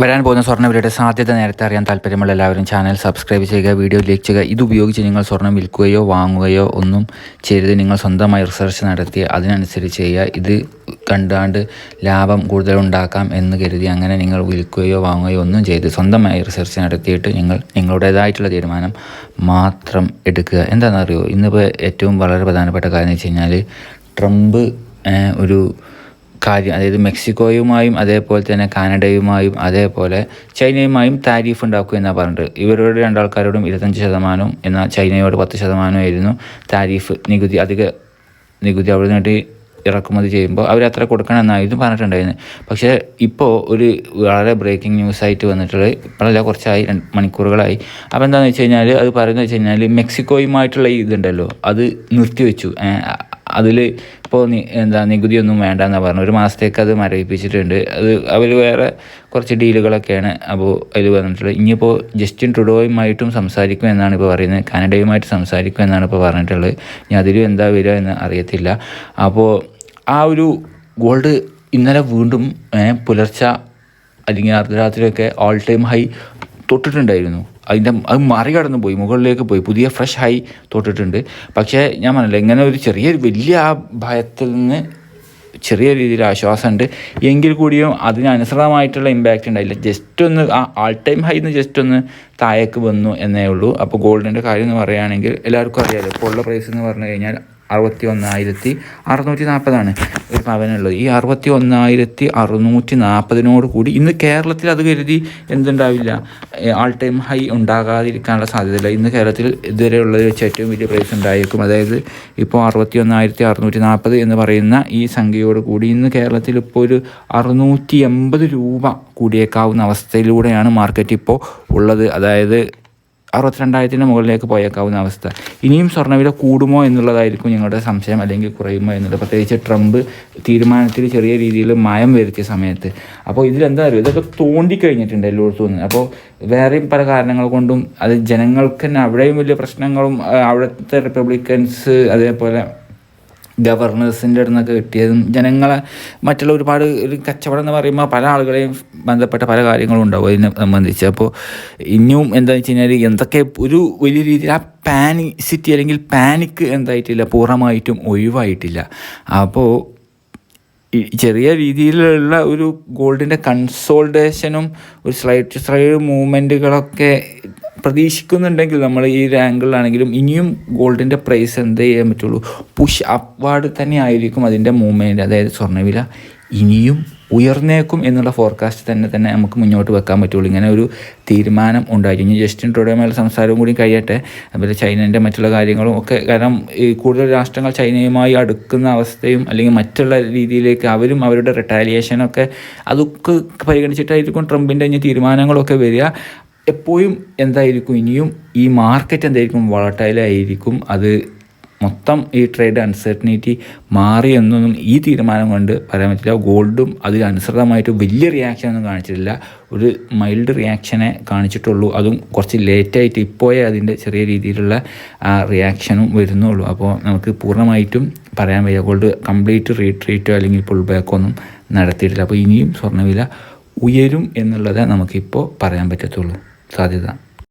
വരാൻ പോകുന്ന സ്വർണവിലയുടെ സാധ്യത നേരത്തെ അറിയാൻ താല്പര്യമുള്ള എല്ലാവരും ചാനൽ സബ്സ്ക്രൈബ് ചെയ്യുക വീഡിയോ ലൈക്ക് ചെയ്യുക. ഇത് ഉപയോഗിച്ച് നിങ്ങൾ സ്വർണം വിൽക്കുകയോ വാങ്ങുകയോ ഒന്നും ചെയ്ത് നിങ്ങൾ സ്വന്തമായി റിസർച്ച് നടത്തി അതിനനുസരിച്ച് ചെയ്യുക. ഇത് കണ്ടാണ്ട് ലാഭം കൂടുതൽ ഉണ്ടാക്കാം എന്ന് കരുതി അങ്ങനെ നിങ്ങൾ വിൽക്കുകയോ വാങ്ങുകയോ ഒന്നും ചെയ്ത് സ്വന്തമായി റിസർച്ച് നടത്തിയിട്ട് നിങ്ങൾ നിങ്ങളുടേതായിട്ടുള്ള തീരുമാനം മാത്രം എടുക്കുക. എന്താണെന്നറിയോ? ഇന്നിപ്പോൾ ഏറ്റവും വളരെ പ്രധാനപ്പെട്ട കാര്യം എന്ന് വെച്ച് കഴിഞ്ഞാൽ ട്രംപ് ഒരു കാര്യം അതായത് മെക്സിക്കോയുമായും അതേപോലെ തന്നെ കാനഡയുമായും അതേപോലെ ചൈനയുമായും താരിഫ് ഉണ്ടാക്കുക എന്നാണ് പറഞ്ഞിട്ട് ഇവരോട് രണ്ടാൾക്കാരോടും ഇരുപത്തഞ്ച് ശതമാനവും എന്നാൽ ചൈനയോട് പത്ത് ശതമാനമായിരുന്നു താരിഫ് നികുതി. അധിക നികുതി അവിടെ നിന്നിട്ട് ഇറക്കുമതി ചെയ്യുമ്പോൾ അവർ അത്ര കൊടുക്കണം എന്നായിരുന്നു പറഞ്ഞിട്ടുണ്ടായിരുന്നത് പക്ഷേ ഇപ്പോൾ ഒരു വളരെ ബ്രേക്കിംഗ് ന്യൂസ് ആയിട്ട് വന്നിട്ടുള്ളത് ഇപ്പോഴല്ല കുറച്ചായി മണിക്കൂറുകളായി. അപ്പോൾ എന്താണെന്ന് വെച്ച് കഴിഞ്ഞാൽ അത് പറയുന്നത് വെച്ച് കഴിഞ്ഞാൽ മെക്സിക്കോയുമായിട്ടുള്ള ഇതുണ്ടല്ലോ അത് നിർത്തിവെച്ചു. അതിൽ ഇപ്പോൾ എന്താ നികുതിയൊന്നും വേണ്ട എന്നാണ് പറഞ്ഞു ഒരു മാസത്തേക്ക് അത് മരവിപ്പിച്ചിട്ടുണ്ട്. അത് അവർ വേറെ കുറച്ച് ഡീലുകളൊക്കെയാണ് അപ്പോൾ അതിൽ പറഞ്ഞിട്ടുള്ളത് ഇനിയിപ്പോൾ ജസ്റ്റിൻ ട്രുഡോയുമായിട്ടും സംസാരിക്കും എന്നാണ് ഇപ്പോൾ പറയുന്നത്. കാനഡയുമായിട്ട് സംസാരിക്കും എന്നാണ് ഇപ്പോൾ പറഞ്ഞിട്ടുള്ളത്. ഇനി അതിലും എന്താ വരിക എന്ന് അറിയത്തില്ല. അപ്പോൾ ആ ഒരു ഗോൾഡ് ഇന്നലെ വീണ്ടും പുലർച്ചെ അല്ലെങ്കിൽ അർദ്ധരാത്രിയൊക്കെ ഓൾ ടൈം ഹൈ തൊട്ടിട്ടുണ്ടായിരുന്നു. അതിന്റെ അത് മറികടന്ന് പോയി മുകളിലേക്ക് പോയി. പുതിയ ഫ്രഷ് ഹൈ തൊട്ടിട്ടുണ്ട്. പക്ഷേ ഞാൻ പറഞ്ഞില്ല ഇങ്ങനെ ഒരു ചെറിയൊരു വലിയ ആ ഭയത്തിൽ നിന്ന് ചെറിയ രീതിയിൽ ആശ്വാസമുണ്ട്. എങ്കിൽ കൂടിയും അതിനനുസൃതമായിട്ടുള്ള ഇമ്പാക്റ്റ് ഉണ്ടായില്ല. ജസ്റ്റ് ഒന്ന് ആ ആൾ ടൈം ഹൈ നിന്ന് ജസ്റ്റ് ഒന്ന് താഴേക്ക് വന്നു എന്നേ ഉള്ളൂ. അപ്പോൾ ഗോൾഡിന്റെ കാര്യം എന്ന് പറയുകയാണെങ്കിൽ എല്ലാവർക്കും അറിയാമല്ലോ ഇപ്പോൾ ഉള്ള പ്രൈസ് എന്ന് പറഞ്ഞു കഴിഞ്ഞാൽ അറുപത്തി ഒന്നായിരത്തി അറുന്നൂറ്റി നാൽപ്പതാണ് ഒരു പവനുള്ളത് ഈ അറുപത്തി ഒന്നായിരത്തി അറുന്നൂറ്റി നാൽപ്പതിനോട് കൂടി ഇന്ന് കേരളത്തിൽ അത് കരുതി എന്തുണ്ടാവില്ല. ആൾ ടൈം ഹൈ ഉണ്ടാകാതിരിക്കാനുള്ള സാധ്യതയില്ല. ഇന്ന് കേരളത്തിൽ ഇതുവരെ ഉള്ളത് വെച്ച് ഏറ്റവും വലിയ പ്രൈസ് ഉണ്ടായിരിക്കും അതായത് ഇപ്പോൾ അറുപത്തി ഒന്നായിരത്തി അറുന്നൂറ്റി നാൽപ്പത് എന്ന് പറയുന്ന ഈ സംഖ്യയോട് കൂടി ഇന്ന് കേരളത്തിൽ ഇപ്പോൾ ഒരു അറുന്നൂറ്റി എൺപത് രൂപ കൂടിയേക്കാവുന്ന അവസ്ഥയിലൂടെയാണ് മാർക്കറ്റ് ഇപ്പോൾ ഉള്ളത്. അതായത് അറുപത്തിരണ്ടായിരത്തിന് മുകളിലേക്ക് പോയേക്കാവുന്ന അവസ്ഥ. ഇനിയും സ്വർണവില കൂടുമോ എന്നുള്ളതായിരിക്കും ഞങ്ങളുടെ സംശയം അല്ലെങ്കിൽ കുറയുമോ എന്നുള്ളത്. പ്രത്യേകിച്ച് ട്രംപ് തീരുമാനത്തിൽ ചെറിയ രീതിയിൽ മായം വരുത്തിയ സമയത്ത്. അപ്പോൾ ഇതിലെന്താ അറിയുക ഇതൊക്കെ തോണ്ടിക്കഴിഞ്ഞിട്ടുണ്ട് എല്ലായിടത്തും നിന്ന്. അപ്പോൾ വേറെയും പല കാരണങ്ങൾ കൊണ്ടും അത് ജനങ്ങൾക്ക് തന്നെ അവിടെയും വലിയ പ്രശ്നങ്ങളും അവിടുത്തെ റിപ്പബ്ലിക്കൻസ് അതേപോലെ ഗവർണേഴ്സിന്റെ അടുത്ത് നിന്നൊക്കെ കിട്ടിയതും ജനങ്ങളെ മറ്റുള്ള ഒരുപാട് ഒരു കച്ചവടം എന്ന് പറയുമ്പോൾ പല ആളുകളെയും ബന്ധപ്പെട്ട പല കാര്യങ്ങളും ഉണ്ടാവും അതിനെ സംബന്ധിച്ച്. അപ്പോൾ ഇനിയും എന്താണെന്ന് വെച്ച് കഴിഞ്ഞാൽ എന്തൊക്കെ ഒരു വലിയ രീതിയിൽ ആ പാനിസിറ്റി അല്ലെങ്കിൽ പാനിക്ക് എന്തായിട്ടില്ല പൂർണമായിട്ടും ഒഴിവായിട്ടില്ല. അപ്പോൾ ചെറിയ രീതിയിലുള്ള ഒരു ഗോൾഡിന്റെ കൺസോൾട്ടേഷനും ഒരു സ്ലൈഡ് സ്ലൈഡ് മൂവ്മെന്റുകളൊക്കെ പ്രതീക്ഷിക്കുന്നുണ്ടെങ്കിൽ നമ്മൾ ഈ റാങ്കിലാണെങ്കിലും ഇനിയും ഗോൾഡിന്റെ പ്രൈസ് എന്ത് ചെയ്യാൻ പറ്റുള്ളൂ? പുഷ് അപ്വാർഡ് തന്നെ ആയിരിക്കും അതിന്റെ മൂവ്മെന്റ് അതായത് സ്വർണവില ഇനിയും ഉയർന്നേക്കും എന്നുള്ള ഫോർകാസ്റ്റ് തന്നെ തന്നെ നമുക്ക് മുന്നോട്ട് വെക്കാൻ പറ്റുള്ളൂ. ഇങ്ങനെ ഒരു തീരുമാനം ഉണ്ടായി. ഇനി ജസ്റ്റിൻ ട്രൂഡോയുമായുള്ള സംസാരവും കൂടി കഴിയട്ടെ. അതുപോലെ ചൈനേന്റെ മറ്റുള്ള കാര്യങ്ങളും ഒക്കെ കാരണം ഈ കൂടുതൽ രാഷ്ട്രങ്ങൾ ചൈനയുമായി അടുക്കുന്ന അവസ്ഥയും അല്ലെങ്കിൽ മറ്റുള്ള രീതിയിലേക്ക് അവരും അവരുടെ റിട്ടാലിയേഷനൊക്കെ അതൊക്കെ പരിഗണിച്ചിട്ടായിരിക്കും ട്രംപിന്റെ ഇനി തീരുമാനങ്ങളൊക്കെ വരിക. എപ്പോഴും എന്തായിരിക്കും? ഇനിയും ഈ മാർക്കറ്റ് എന്തായിരിക്കും? വളട്ടൈലായിരിക്കും അത് മൊത്തം ഈ ട്രേഡ് അൺസർട്ടനിറ്റി മാറി എന്നൊന്നും ഈ തീരുമാനം കൊണ്ട് പറയാൻ പറ്റില്ല. ഗോൾഡും അതിനനുസൃതമായിട്ട് വലിയ റിയാക്ഷൻ ഒന്നും കാണിച്ചിട്ടില്ല. ഒരു മൈൽഡ് റിയാക്ഷനെ കാണിച്ചിട്ടുള്ളൂ. അതും കുറച്ച് ലേറ്റായിട്ട് ഇപ്പോഴേ അതിന്റെ ചെറിയ രീതിയിലുള്ള റിയാക്ഷനും വരുന്നുള്ളൂ. അപ്പോൾ നമുക്ക് പൂർണമായിട്ടും പറയാൻ വയ്യ. ഗോൾഡ് കംപ്ലീറ്റ് റീട്രീറ്റോ അല്ലെങ്കിൽ പുൾ ബാക്കോ ഒന്നും നടത്തിയിട്ടില്ല. അപ്പോൾ ഇനിയും സ്വർണവില ഉയരും എന്നുള്ളത് നമുക്കിപ്പോൾ പറയാൻ പറ്റത്തുള്ളൂ. സാധ്യത